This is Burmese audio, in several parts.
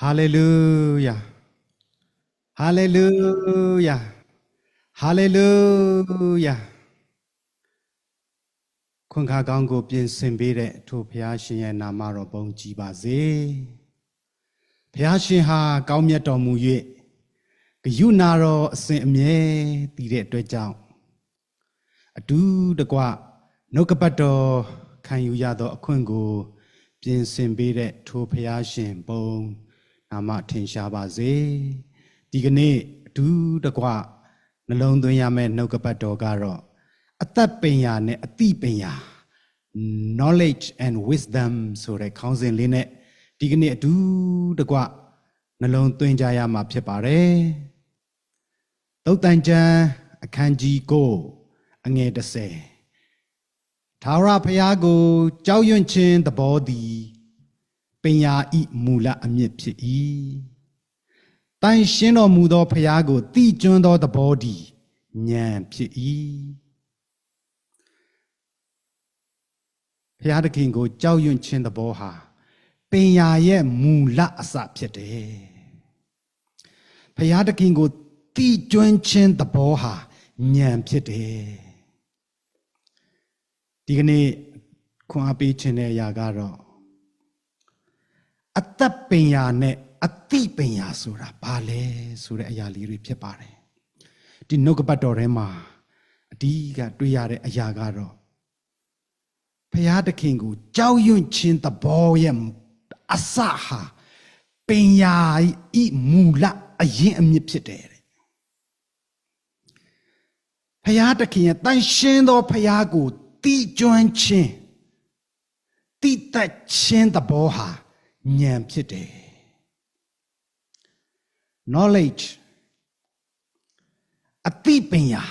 ဟာလေလုယာဟာလေလုယာဟာလေလုယာခွန်ခါကောင်းကို ပြင်ဆင်ပေးတဲ့ထိုဘုရားရှင်ရဲ့နာမတော်ဘုန်းကြီးပါစေဘုရားရှင်ဟာကောင်းမြတ်တော်မူ၍ဂယုနာတော်အစဉ်အမြဲတည်တဲ့အတွက်ကြောင့်အတူတကွနှုတ်ကပတ်တော်ခံယူရသောအခွင့်ကို ပြင်ဆင်ပေးတဲ့ထိုဘုရားရှင်ဘုံနာမထင်ရှားပါစေဒီကနေ့အတူတကွနှလုံးသွင်းရမယ့်နှုတ်ကပတ်တော်ကတော့အသက်ပညာနဲ့အသိပညာ knowledge and wisdom ဆိုတဲ့ခေါင်းစဉ်လေးနဲ့ဒီကနေ့အတူတကွနှလုံးသွင်းကြရမှာဖြစ်ပါတယ်သုတ်တန်ကျမ်းအခန်းကြီးကိုအငယ်30 ထာဝရဘုရားကိုကြောက်ရွံ့ခြင်းသဘောသည်ပညာဤမူလအမြစ်ဖြစ်၏တန်ရှင်းတော်မူသောဘုရားကိုတိကျွန်းသောသဘောသည်ဉာဏ်ဖြစ်၏ဘုရားသခင်ကိုကြောက်ရွံ့ခြင်းသဘောဟာပညာရဲ့မူလအစဖြစ်တယ်ဘုရားသခင်ကိုတိကျွန်းခြင်းသဘောဟာဉာဏ်ဖြစ်တယ် ဒီကနေ့ခွန်အားပေးခြင်းတဲ့အရာကတော့အသက်ပညာနဲ့အသိပညာဆိုတာဘာလဲဆိုတဲ့အရာလေးတွေဖြစ်ပါတယ်ဒီနှုတ်ကပတ်တော်ထဲမှာအဓိကတွေ့ရတဲ့အရာကတော့ဖရာသခင်ကိုကြောက်ရွံ့ခြင်းသဘောရဲ့အစဟာပညာဤမူလအရင်အမြစ်ဖြစ်တယ်တဲ့ဖျားတခင်ရဲ့တန်ရှင်းသောဖျားကို တီကျွမ်းခြင်းတိတက်ခြင်းသဘောဟာဉာဏ်ဖြစ်တယ် knowledge အသိပညာ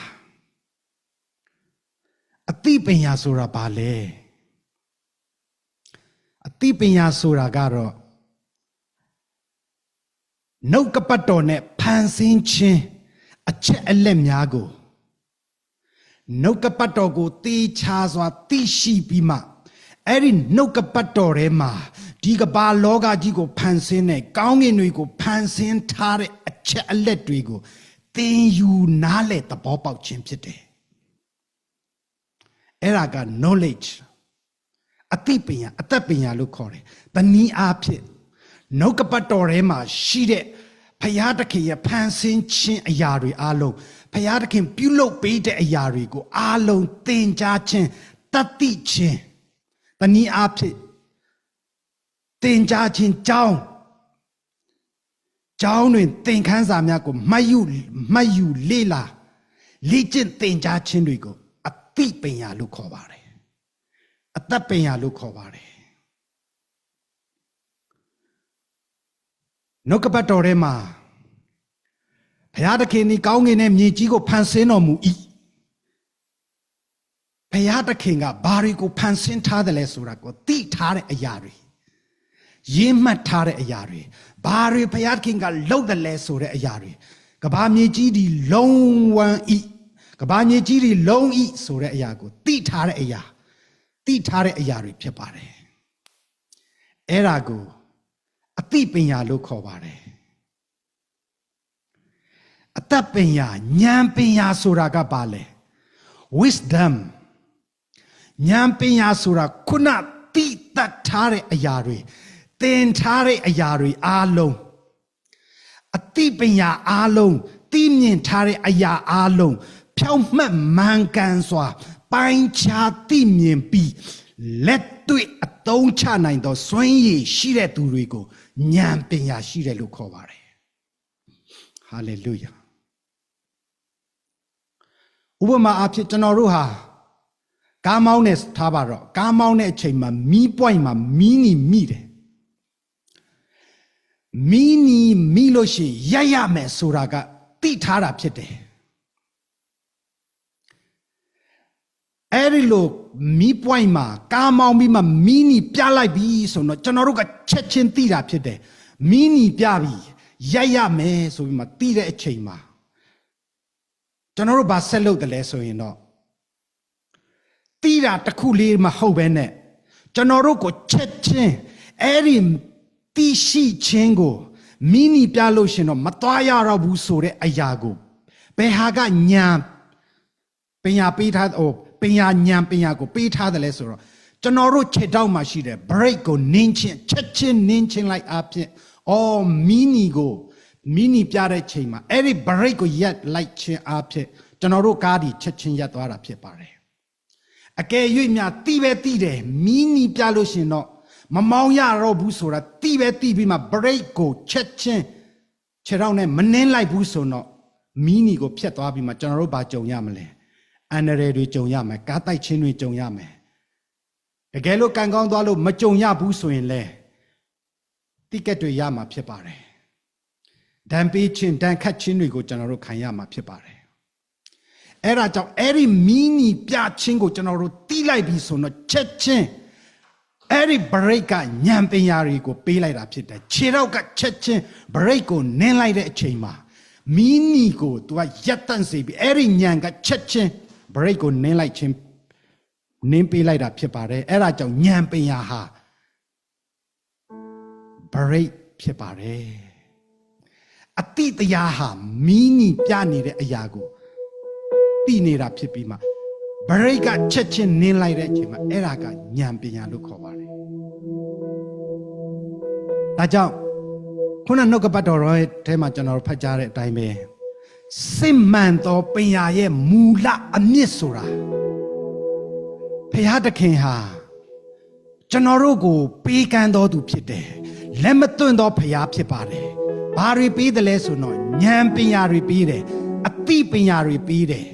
အသိပညာဆိုတာဘာလဲအသိပညာဆိုတာကတော့နှုတ်ကပတ်တော်နဲ့ဖန်ဆင်းခြင်းအချက်အလက်များကို နှုတ်ကပတ်တော်ကိုတေချာစွာသိရှိပြီးမှအဲ့ဒီနှုတ်ကပတ်တော်ထဲမှာဒီကဘာလောကကြီးကိုဖန်ဆင်းတဲ့ကောင်းကင်တွေကိုဖန်ဆင်းထားတဲ့အချက်အလက်တွေကိုသင်ယူနားလည်သဘောပေါက်ခြင်းဖြစ်တယ်အဲ့ဒါက knowledge အသိပညာအသက်ပညာလို့ခေါ်တယ်။တနည်းအားဖြင့်နှုတ်ကပတ်တော်ထဲမှာရှိတဲ့ဖယားတခင်ရဲ့ဖန်ဆင်းခြင်းအရာတွေအားလုံး ဖယားတခင်ပြုလုပ်ပေးတဲ့အရာတွေကိုအားလုံးသင်ကြားခြင်းတတ်သိခြင်းတနည်းအားဖြင့်သင်ကြားခြင်းကြောင်းကျောင်းတွင်သင်ခန်းစာများကိုမှတ်ယူမှတ်ယူလေ့လာလေ့ကျင့်သင်ကြားခြင်းတွေကိုအသိပညာလို့ခေါ်ပါတယ်အသက်ပညာလို့ခေါ်ပါတယ်နှုတ်ကပတ်တော်ထဲမှာ ဘုရားသခင်ဒီကောင်းကင်နဲ့မြေကြီးကိုဖန်ဆင်းတော်မူ၏ဘုရားသခင်ကဘာတွေကိုဖန်ဆင်းထားတယ်လဲဆိုတာကိုသိထားတဲ့အရာတွေရင်းမှတ်ထားတဲ့အရာတွေဘာတွေဘုရားသခင်ကလုပ်တယ်လဲဆိုတဲ့အရာတွေကဘာမြေကြီးဒီလုံးဝန်းဤကဘာမြေကြီးဒီလုံးဤဆိုတဲ့အရာကိုသိထားတဲ့အရာသိထားတဲ့အရာတွေဖြစ်ပါတယ်အဲ့ဒါကိုအသိပညာလို့ခေါ်ပါတယ် အသက်ပညာဉာဏ်ပညာဆိုတာကဘာလဲ wisdom ဉာဏ်ပညာဆိုတာခုနသိတတ်ထားတဲ့အရာတွေသင်ထားတဲ့အရာတွေအားလုံးအသိပညာအားလုံးသိမြင်ထားတဲ့အရာအားလုံးဖြောင့်မတ်မှန်ကန်စွာ ပိုင်းခြားသိမြင်ပြီးလက်တွေ့အသုံးချနိုင်သောစွမ်းရည်ရှိတဲ့သူတွေကိုဉာဏ်ပညာရှိတယ်လို့ခေါ်ပါတယ်ဟာလေလုယာ ဥပမာအဖြစ်ကျွန်တော်တို့ဟာကားမောင်းနေထားပါတော့ကားမောင်းတဲ့အချိန်မှာမီးပွိုင်မှာမီးနီမိတယ်မီးနီမိလို့ရှိရင်ရိုက်ရမယ်ဆိုတာကသိထားတာဖြစ်တယ်အဲ့ဒီလိုမီးပွိုင်မှာကားမောင်းပြီးမှမီးနီပြလိုက်ပြီဆိုတော့ကျွန်တော်တို့ကချက်ချင်းသိတာဖြစ်တယ်မီးနီပြပြီရိုက်ရမယ်ဆိုပြီးမှသိတဲ့အချိန်မှာ ကျွန်တော်တို့ဘာဆက်လုပ်တယ်လဲဆိုရင်တော့သိတာတစ်ခုလေးမဟုတ်ပဲနဲ့ကျွန်တော်တို့ကိုချက်ချင်းအဲ့ဒီတိရှိခြင်းကိုမိနီပြလို့ရှင်တော့မသွားရတော့ဘူးဆိုတဲ့အရာကိုဘယ်ဟာကညာပညာပေးထားဟိုပညာညာပညာကိုပေးထားတယ်လဲဆိုတော့ကျွန်တော်တို့ခြေထောက်မှာရှိတဲ့ break ကိုနင်းချင်းချက်ချင်းနင်းချင်းလိုက်အဖြစ်အော်မီနီကို မီနီပြတဲ့ချိန်မှာအဲ့ဒီ break ကိုရက်လိုက်ချင်းအဖြစ်ကျွန်တော်တို့ကားဒီချက်ချင်းရက်သွားတာဖြစ်ပါတယ်အကယ်၍များတီးပဲတီးတယ်မီနီပြလို့ရှင်တော့မမောင်းရတော့ဘူးဆိုတာတီးပဲတီးပြီးမှ break ကိုချက်ချင်းခြေထောက်နဲ့မနှင်းလိုက်ဘူးဆိုတော့မီနီကိုဖျက်သွားပြီးမှကျွန်တော်တို့ဘာကြုံရမလဲအန်ရယ်တွေကြုံရမယ်ကားတိုက်ချင်းတွေကြုံရမယ်တကယ်လို့ကံကောင်းသွားလို့မကြုံရဘူးဆိုရင်လေတိကက်တွေရမှာဖြစ်ပါတယ် ဒဏ်ပေးခြင်းဒဏ်ခတ်ခြင်းတွေကိုကျွန်တော်တို့ခံရမှာဖြစ်ပါတယ်အဲ့ဒါကြောင့်အဲ့ဒီမီနီပြချင်းကိုကျွန်တော်တို့တီးလိုက်ပြီဆိုတော့ချက်ချင်းအဲ့ဒီ break ကညံပင်ယာတွေကိုပေးလိုက်တာဖြစ်တယ်ခြေတော့ကချက်ချင်း break ကိုနင်းလိုက်တဲ့အချိန်မှာမီနီကို तू ကရက်တန့်စေပြီးအဲ့ဒီညံကချက်ချင်း break ကိုနင်းလိုက်ချင်းနင်းပေးလိုက်တာဖြစ်ပါတယ်အဲ့ဒါကြောင့်ညံပင်ယာဟာ break ဖြစ်ပါတယ် အတိတရားဟာမီနီပြနေတဲ့အရာကိုသိနေတာဖြစ်ပြီးမှ break ကချက်ချင်းနင်းလိုက်တဲ့အချိန်မှာအဲ့ဒါကညံပညာလို့ခေါ်ပါတယ်ဒါကြောင့်ခုနနှုတ်ကပတ်တော်ရဲ့အဲမှာကျွန်တော်တို့ဖတ်ကြားတဲ့အတိုင်းပဲစစ်မှန်သောပညာရဲ့မူလအမြစ်ဆိုတာဖျားသခင်ဟာကျွန်တော်တို့ကို ပေးကမ်းတော်သူဖြစ်တယ်လက်မသွင်းသောဖျားဖြစ်ပါတယ် ဘာတွေပေးတယ်လဲဆိုတော့ဉာဏ်ပညာတွေပေးတယ်အသိပညာတွေပေးတယ်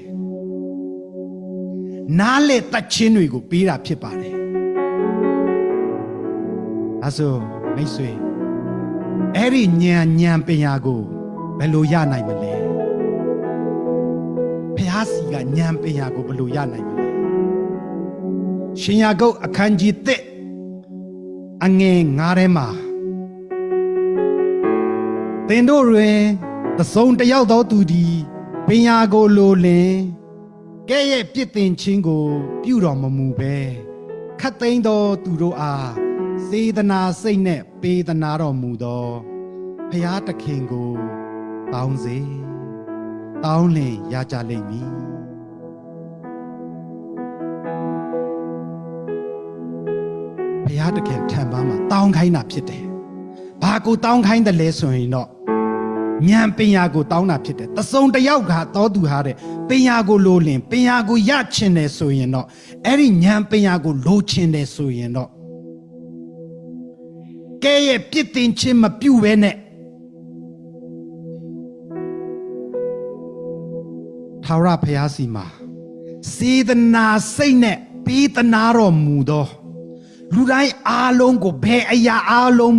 နားလေတတ်ခြင်းတွေကိုပေးတာဖြစ်ပါတယ်အဲဆိုမိတ်ဆွေအဲ့ဒီဉာဏ်ဉာဏ်ပညာကိုဘယ်လိုရနိုင်မလဲဖျားစီကဉာဏ်ပညာကိုဘယ်လိုရနိုင်မလဲရှင်ယာကုတ်အခန်းကြီး1အငယ်9ထဲမှာ သင်တို့တွင်သစုံတစ်ယောက်သောသူသည်ပညာကိုလိုလင်ကဲ့ရဲ့ပြစ်တင်ခြင်းကို ပြုတော်မမူပဲခတ်သိမ်းသောသူတို့အားစေတနာစိတ်နှင့်ပေးသနာတော်မူသောဖျားသခင်ကိုတောင်းစေတောင်းလင်ရကြလိမ့်မည်ဘုရားတခင်ထံပါမှာတောင်းခိုင်းတာဖြစ်တယ်။ဘာကိုတောင်းခိုင်းတယ်လဲဆိုရင်တော့ ဉာဏ်ပညာကိုတောင်းတာဖြစ်တယ်။တစုံတစ်ယောက်ကတောသူဟာတဲ့ပညာကိုလိုလင်ပညာကိုရချင်တယ်ဆိုရင်တော့အဲ့ဒီဉာဏ်ပညာကိုလိုချင်တယ်ဆိုရင်တော့ကဲရဲ့ပြစ်တင်ခြင်းမပြုတ်ပဲနဲ့ထာဝရဘုရားစီမှာစေတနာစိတ်နဲ့ပေးသနာတော်မူသောလူတိုင်းအားလုံးကိုဘယ်အရာအားလုံး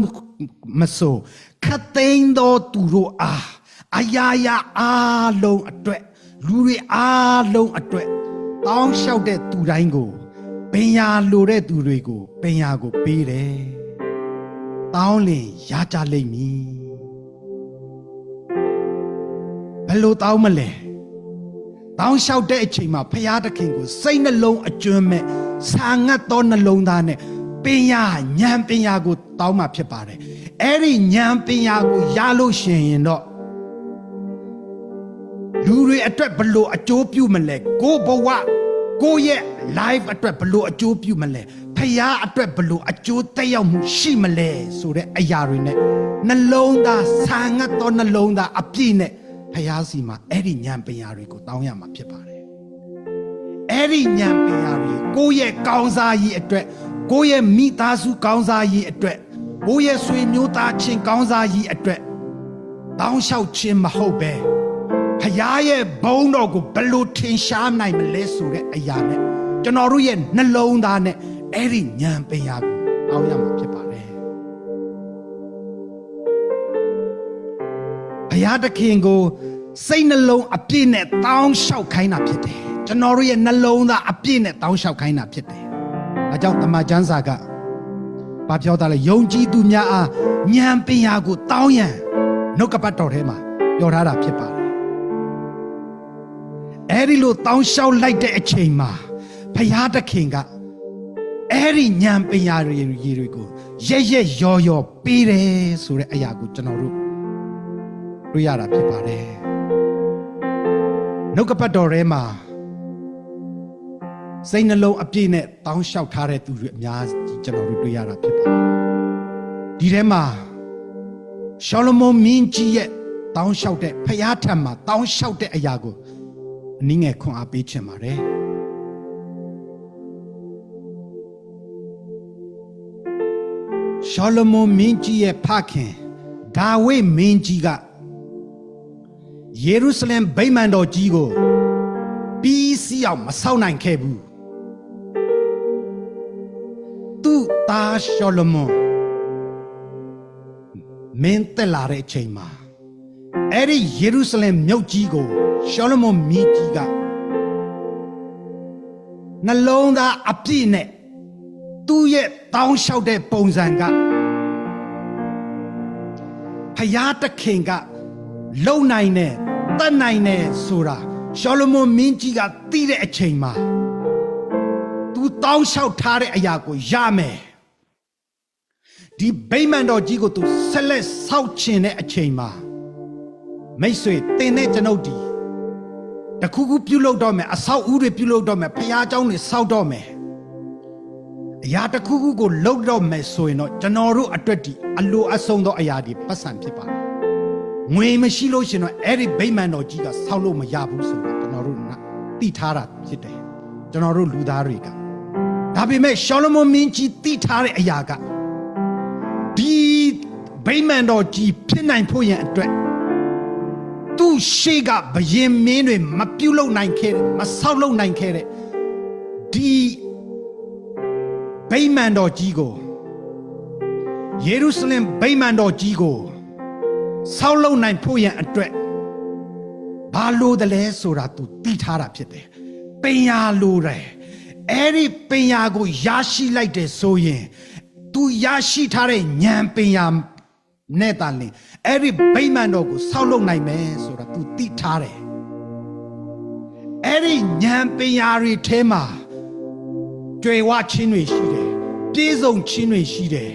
မဆို ခတ်သိမ်းသောသူတို့အားအရာရာအားလုံးအတွက်လူတွေအားလုံးအတွက်တောင်းလျှောက်တဲ့သူတိုင်းကိုပညာလိုတဲ့သူတွေကိုပညာကိုပေးတယ်တောင်းလင်ရကြလိမ့်မည်ဘယ်လိုတောင်းမလဲတောင်းလျှောက်တဲ့အချိန်မှာဖရာသခင်ကိုစိတ်နှလုံးအကျွမ်းမဲ့ဆာငတ်သောနှလုံးသားနဲ့ပညာဉာဏ်ပညာကိုတောင်းမှဖြစ်ပါတယ် အဲ့ဒီဉာဏ်ပညာကိုရလို့ရှိရင်တော့လူတွေအတွက်ဘလို့အကျိုးပြုမလဲကိုဘဝကိုရဲ့ life အတွက်ဘလို့အကျိုးပြုမလဲဖရာအတွက်ဘလို့အကျိုးတက်ရောက်မှုရှိမလဲဆိုတဲ့အရာတွေနဲ့နှလုံးသားဆာငတ်သောနှလုံးသားအပြည့်နဲ့ဖရာစီမှာအဲ့ဒီဉာဏ်ပညာတွေကိုတောင်းရမှာဖြစ်ပါတယ်အဲ့ဒီဉာဏ်ပညာတွေကိုယ့်ရဲ့ကောင်းစားရေးအတွက်ကိုယ့်ရဲ့မိသားစုကောင်းစားရေးအတွက် ကိုယ့်ရဲ့ဆွေမျိုးသားချင်းကောင်းစားရေးအတွက်တောင်းလျှောက်ခြင်းမဟုတ်ပဲဖရာရဲ့ဘုန်းတော်ကိုဘယ်လိုထင်ရှားနိုင်မလဲဆိုတဲ့အရာနဲ့ကျွန်တော်တို့ရဲ့နှလုံးသားနဲ့အဲ့ဒီဉာဏ်ပညာကိုတောင်းရမှာဖြစ်ပါတယ်ဘုရားသခင်ကိုစိတ်နှလုံးအပြည့်နဲ့တောင်းလျှောက်ခိုင်းတာဖြစ်တယ်ကျွန်တော်တို့ရဲ့နှလုံးသားအပြည့်နဲ့တောင်းလျှောက်ခိုင်းတာဖြစ်တယ်အဲကြောင့်တမန်ကျမ်းစာက ဘာပြောတာလဲယုံကြည်သူများအားဉာဏ်ပညာကိုတောင်းရန်နှုတ်ကပတ်တော်ထဲမှာပြောထားတာဖြစ်ပါတယ်အဲ့ဒီလိုတောင်းလျှောက်လိုက်တဲ့အချိန်မှာဘုရားသခင်ကအဲ့ဒီဉာဏ်ပညာတွေတွေကိုရက်ရက်ရော်ရော်ပေးတယ်ဆိုတဲ့အရာကိုကျွန်တော်တို့တွေ့ရတာဖြစ်ပါတယ်နှုတ်ကပတ်တော်ထဲမှာစိတ်နှလုံးအပြည့်နဲ့တောင်းလျှောက်ထားတဲ့သူတွေအများ ကြီးကျွန်တော်တို့တွေ့ရတာဖြစ်ပါတယ်ဒီထဲမှာရှောလမုန်မင်းကြီးရဲ့တောင်းလျှောက်တဲ့ဖျားထံမှာတောင်းလျှောက်တဲ့အရာကိုအနည်းငယ်ခွန်အားပေးချင်ပါတယ်ရှောလမုန်မင်းကြီးရဲ့ဖခင်ဒါဝိဒ်မင်းကြီးကယေရုရှလင်ဗိမာန်တော်ကြီးကိုပြီးစီးအောင်မဆောက်နိုင်ခဲ့ဘူး သူ့သားရှောလမုန်မင်းတက်လာတဲ့အချိန်မှာအဲ့ဒီယေရုရှလင်မြို့ကြီးကိုရှောလမုန်မင်းကြီးကနှလုံးသားအပြည့်နဲ့သူ့ရဲ့တောင်းလျှောက်တဲ့ပုံစံကဖယားတခင်ကလုံနိုင်တယ်တတ်နိုင်တယ်ဆိုတာရှောလမုန်မင်းကြီးကသိတဲ့အချိန်မှာသူတောင်းလျှောက်ထားတဲ့အရာကိုရမယ် ဒီဗိမာန်တော်ကြီးကိုသူဆက်လက်ဆောက်ချင်တဲ့အချိန်မှာမိတ်ဆွေတင်တဲ့ကျွန်ုပ်ဒီတခုခုပြုလုပ်တော့မယ်အဆောက်အဦတွေပြုလုပ်တော့မယ်ဖယားเจ้าတွေဆောက်တော့မယ် အရာတစ်ခုခုကိုလှုပ်တော့မယ်ဆိုရင်တော့ကျွန်တော်တို့အတွက်ဒီအလိုအဆုံးသောအရာဒီပတ်စံဖြစ်ပါတယ်။ငွေမရှိလို့ရှင်တော့အဲ့ဒီဗိမာန်တော်ကြီးကဆောက်လို့မရဘူးဆိုတော့ကျွန်တော်တို့ကသိထားတာဖြစ်တယ်။ကျွန်တော်တို့လူသားတွေကဒါပေမဲ့ရှောလမုန်မင်းကြီးသိထားတဲ့အရာကဒီ ဗိမာန်တော်ကြီးဖြစ်နိုင်ဖို့ရန်အတွက်သူ့ရှေ့ကဘယင်မင်းတွေမပြုတ်လုံနိုင်ခဲ့တဲ့မဆောက်လုံနိုင်ခဲ့တဲ့ဒီဗိမာန်တော်ကြီးကိုယေရုရှလင်ဗိမာန်တော်ကြီးကိုဆောက်လုပ်နိုင်ဖို့ရန်အတွက်ဘာလို့တလဲဆိုတာသူသိထားတာဖြစ်တယ်။ပညာလိုတယ်။အဲ့ဒီပညာကိုရရှိလိုက်တယ်ဆိုရင်သူရရှိထားတဲ့ဉာဏ်ပညာ နဲ့တန်လင်အဲ့ဒီဗိမာန်တော်ကိုဆောက်လုပ်နိုင်မယ်ဆိုတာသူသိထားတယ်။အဲ့ဒီဉာဏ်ပညာတွေထဲမှာကြွယ်ဝချင်းတွေရှိတယ်ပြေဆုံးချင်းတွေရှိတယ်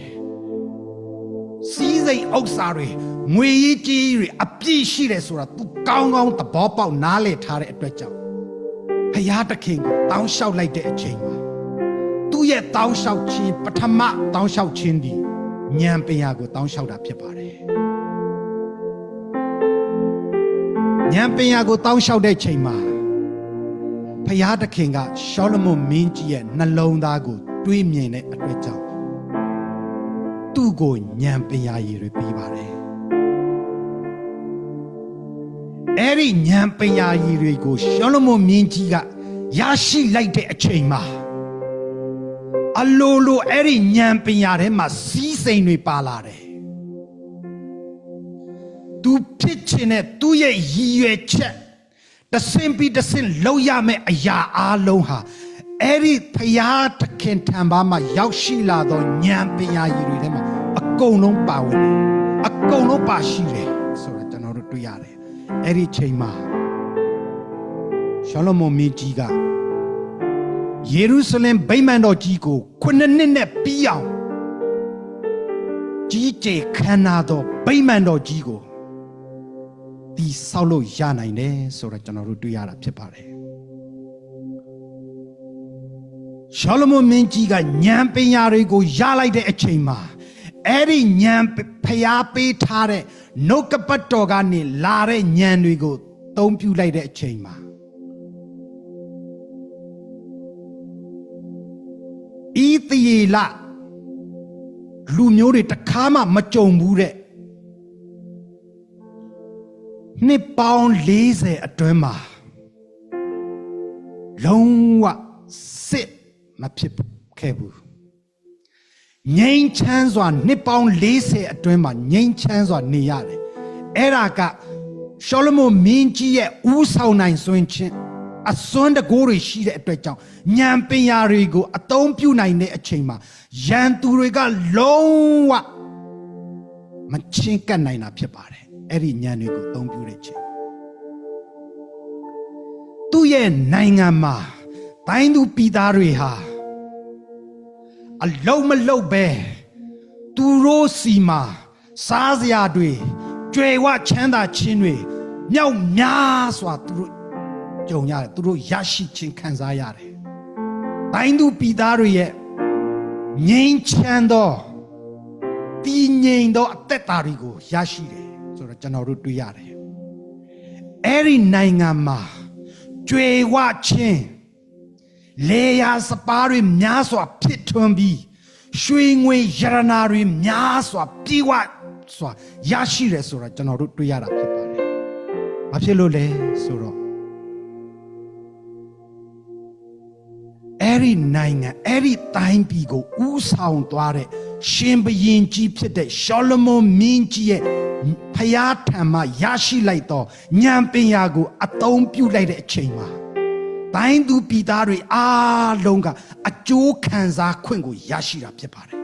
စီးစိမ်ဥစ္စာတွေငွေရေးကြေးတွေအပြည့်ရှိတယ်ဆိုတာ तू ကောင်းကောင်းသဘောပေါက်နားလည်ထားတဲ့အတွက်ကြောင့်ဖယားတခင်ကိုတောင်းလျှောက်လိုက်တဲ့အချိန်မှာသူ့ရဲ့တောင်းလျှောက်ခြင်းပထမတောင်းလျှောက်ခြင်းဒီ ဉာဏ်ပညာကိုတောင်းလျှောက်တာဖြစ်ပါတယ်ဉာဏ်ပညာကိုတောင်းလျှောက်တဲ့ချိန်မှာဖယားတခင်ကရှောလမုန်မင်းကြီးရဲ့နှလုံးသားကို တွေးမြင်တဲ့အတွက်ကြောင့်သူ့ကိုညံပညာရည်တွေပြီးပါတယ်အဲ့ဒီညံပညာရည်တွေကိုရှောလမုန်မင်းကြီးကရရှိလိုက်တဲ့အချိန်မှာအလိုလိုအဲ့ဒီညံပညာထဲမှာစီး စိမ်တွေပါလာတယ်သူဖြစ်ချင်တဲ့သူ့ရဲ့ရည်ရွယ်ချက်တဆင်ပြီးတဆင်လောက်ရမယ့်အရာအလုံးဟာအဲ့ဒီဖယားတခင်ထံပါမှာရောက်ရှိလာသောဉာဏ်ပညာရည်တွေထဲမှာအကုန်လုံးပါဝင်တယ်အကုန်လုံးပါရှိတယ်ဆိုတော့ကျွန်တော်တို့တွေ့ရတယ်အဲ့ဒီချိန်မှာရှောလမုန်မင်းကြီးကယေရုရှလင်ဗိမာန်တော်ကြီးကိုခုနှစ်နှစ်နဲ့ပြီးအောင် ကြီးကျယ်ခမ်းနားသောဗိမာန်တော်ကြီးကိုဒီဆောက်လို့ရနိုင်တယ်ဆိုတော့ကျွန်တော်တို့တွေ့ရတာဖြစ်ပါတယ်ရှောလမုန်မင်းကြီးကဉာဏ်ပညာတွေကိုရလိုက်တဲ့အချိန်မှာအဲ့ဒီဉာဏ်ဖျားပေးထားတဲ့နှုတ်ကပတ်တော်ကနေလာတဲ့ဉာဏ်တွေကိုသုံးပြလိုက်တဲ့အချိန်မှာဤတရေလ လူမျိုးတွေတခါမှမကြုံဘူးတဲ့နှစ်ပေါင်း40အတွင်းမှာလုံးဝစစ်မဖြစ်ခဲ့ဘူးငြိမ်းချမ်းစွာနှစ်ပေါင်း40အတွင်းမှာငြိမ်းချမ်းစွာနေရတယ်အဲ့ဒါကရှောလမုန်မင်းကြီးရဲ့ဦးဆောင်နိုင်စွမ်းချင်း အစွမ်းတကိုးတွေရှိတဲ့အတွက်ကြောင့်ဉာဏ်ပညာတွေကိုအသုံးပြုနိုင်တဲ့အချိန်မှာရန်သူတွေကလုံးဝမချင်းကပ်နိုင်တာဖြစ်ပါတယ်အဲ့ဒီဉာဏ်တွေကိုအသုံးပြုတဲ့ချိန်သူ့ရဲ့နိုင်ငံမှာတိုင်းသူပြည်သားတွေဟာအလုံးမလုံးပဲသူတို့စီမှာစားစရာတွေကြွယ်ဝချမ်းသာခြင်းတွေမြောက်များစွာသူတို့ ကြုံရတယ်သူတို့ရရှိခြင်းခံစားရတယ်တိုင်းသူပြည်သားတွေရဲ့ငြိမ်းချမ်းသောတည်ငြိမ်သောအသက်တာတွေကိုရရှိတယ်ဆိုတော့ကျွန်တော်တို့တွေ့ရတယ်အဲ့ဒီနိုင်ငံမှာကြွယ်ဝခြင်းလေယာစပါးတွေများစွာဖြစ်ထွန်းပြီးရွှေငွေရတနာတွေများစွာပြေဝစွာရရှိတယ်ဆိုတော့ကျွန်တော်တို့တွေ့ရတာဖြစ်ပါတယ်။ဘာဖြစ်လို့လဲဆိုတော့ အဲ့ဒီနိုင်ငံအဲ့ဒီတိုင်းပြည်ကိုဥဆောင်သွားတဲ့ရှင်ဘရင်ကြီးဖြစ်တဲ့ရှောလမုန်မင်းကြီးရဲ့ဖျားထံမှရရှိလိုက်သောဉာဏ်ပညာကိုအသုံးပြုလိုက်တဲ့အချိန်မှာတိုင်းသူပြည်သားတွေအားလုံးကအကျိုးခံစားခွင့်ကိုရရှိတာဖြစ်ပါတယ်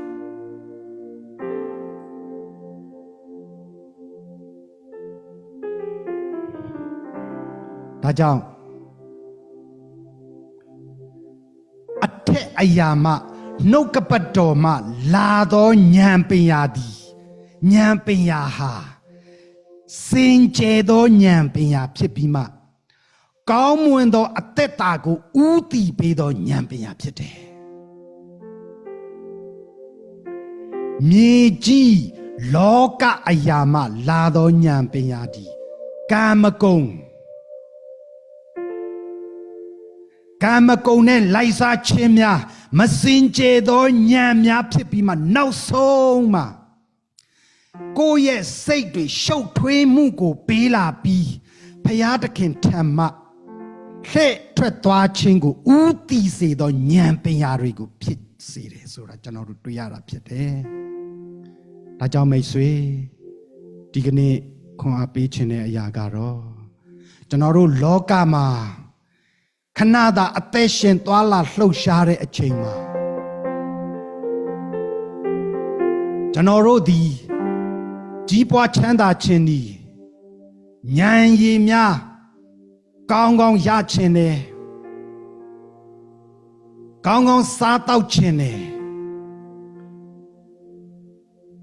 ဒါကြောင့် ထက်အရာမှနှုတ်ကပတ်တော်မှလာသောဉာဏ်ပညာသည်ဉာဏ်ပညာဟာစင်ကြယ်သောဉာဏ်ပညာဖြစ်ပြီးမှကောင်းမွန်သောအသက်တာကိုဥတီပေးသောဉာဏ်ပညာဖြစ်တယ်။မြေကြီးလောကအရာမှလာသောဉာဏ်ပညာသည်ကာမဂုဏ် ကာမဂုဏ်နဲ့လိုက်စားခြင်းများမစင်ကြယ်သောဉာဏ်များဖြစ်ပြီးမှနောက်ဆုံးမှာကိုယ့်ရဲ့စိတ်တွေရှုပ်ထွေးမှုကိုပေးလာပြီးဖယားသခင်ထံမှလှဲ့ထွက်သွားခြင်းကိုဥတီစေသောဉာဏ်ပညာတွေကိုဖြစ်စေတယ်ဆိုတာကျွန်တော်တို့တွေ့ရတာဖြစ်တယ်။ဒါကြောင့်မိတ်ဆွေဒီကနေ့ခွန်အားပေးခြင်းတဲ့အရာကတော့ကျွန်တော်တို့လောကမှာ ခဏသာအသက်ရှင်သွားလာလှုပ်ရှားတဲ့အချိန်မှာကျွန်တော်တို့ဒီကြီးပွားချမ်းသာခြင်းဒီဉာဏ်ရည်များကောင်းကောင်းရချင်တယ်ကောင်းကောင်းစားတော့ချင်တယ်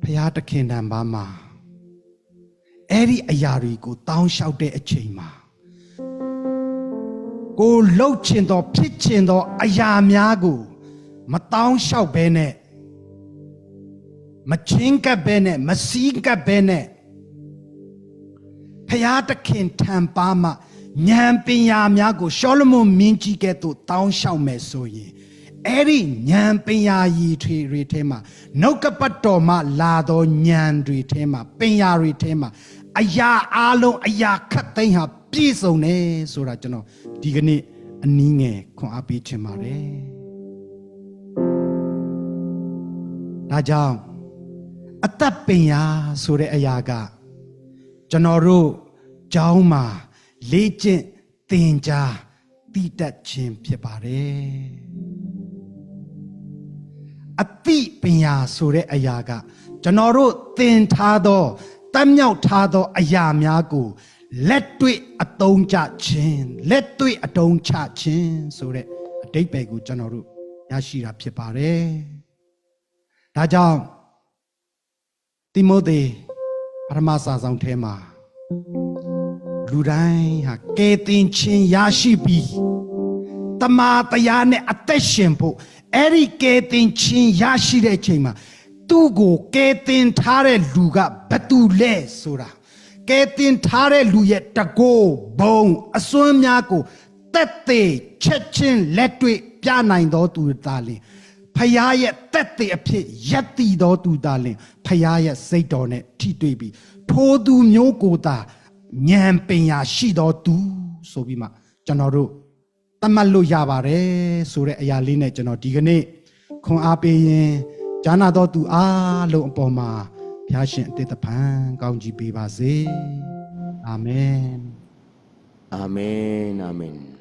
ဖရာတခင်တံပါမှာအဲ့ဒီအရာတွေကိုတောင်းလျှောက်တဲ့အချိန်မှာ ကိုလှုပ်ချင်သောဖြစ်ချင်သောအရာများကိုမတောင်းလျှောက်ဘဲနဲ့မချင်းကပ်ဘဲနဲ့မစည်းကပ်ဘဲနဲ့ဖျားတခင်ထံပါမှဉာဏ်ပညာများကိုရှောလမုန်မင်းကြီးကဲ့သို့တောင်းလျှောက်မယ်ဆိုရင်အဲ့ဒီဉာဏ်ပညာရည်တွေတွေထဲမှာနှုတ်ကပတ်တော်မှလာသောဉာဏ်တွေထဲမှာပညာတွေထဲမှာအရာအလုံးအရာခတ်သိမ်းဟာ ပြည့်စုံတယ်ဆိုတာကျွန်တော်ဒီကနေ့အနည်းငယ်ခွန်အားပေးချင်ပါတယ်ဒါကြောင့်အသက်ပညာဆိုတဲ့အရာကကျွန်တော်တို့ကျောင်းမှာလေ့ကျင့်သင်ကြားတည်တတ်ခြင်းဖြစ်ပါတယ်အတိပညာဆိုတဲ့အရာက ကျွန်တော်တို့သင်ထားသောတတ်မြောက်ထားသောအရာများကို လက်တွေ့အသုံးချခြင်းလက်တွေ့အတုံးချခြင်းဆိုတဲ့အတိတ်ပဲကိုကျွန်တော်တို့ရရှိတာဖြစ်ပါတယ်ဒါကြောင့်တိမိုသေပထမစာဆောင်ထဲမှာလူတိုင်းဟာကဲတင်ချင်းရရှိပြီးတမာတရားနဲ့အသက်ရှင်ဖို့အဲ့ဒီကဲတင်ချင်းရရှိတဲ့ချိန်မှာသူ့ကိုကဲတင်ထားတဲ့လူကဘသူလဲဆိုတာ ကဲတင်ထားတဲ့လူရဲ့တကိုးဘုံအစွမ်းများကိုတက်သေးချက်ချင်းလက်တွေ့ပြနိုင်တော်သူသားလင်ဖယားရဲ့တက်သေးအဖြစ်ရက်တည်တော်သူသားလင်ဖယားရဲ့စိတ်တော်နဲ့ထိတွေ့ပြီးထိုသူမျိုးကိုသာဉာဏ်ပညာရှိတော်သူဆိုပြီးမှကျွန်တော်တို့တတ်မှတ်လို့ရပါတယ်ဆိုတဲ့အရာလေးနဲ့ကျွန်တော်ဒီကနေ့ခွန်အားပေးရင်ဂျာနာတော်သူအားလုံးအပေါ်မှာ ဘုရားရှင်အတ္တပံကောင်းကြီးပေးပါစေအာမင် Amen, amen.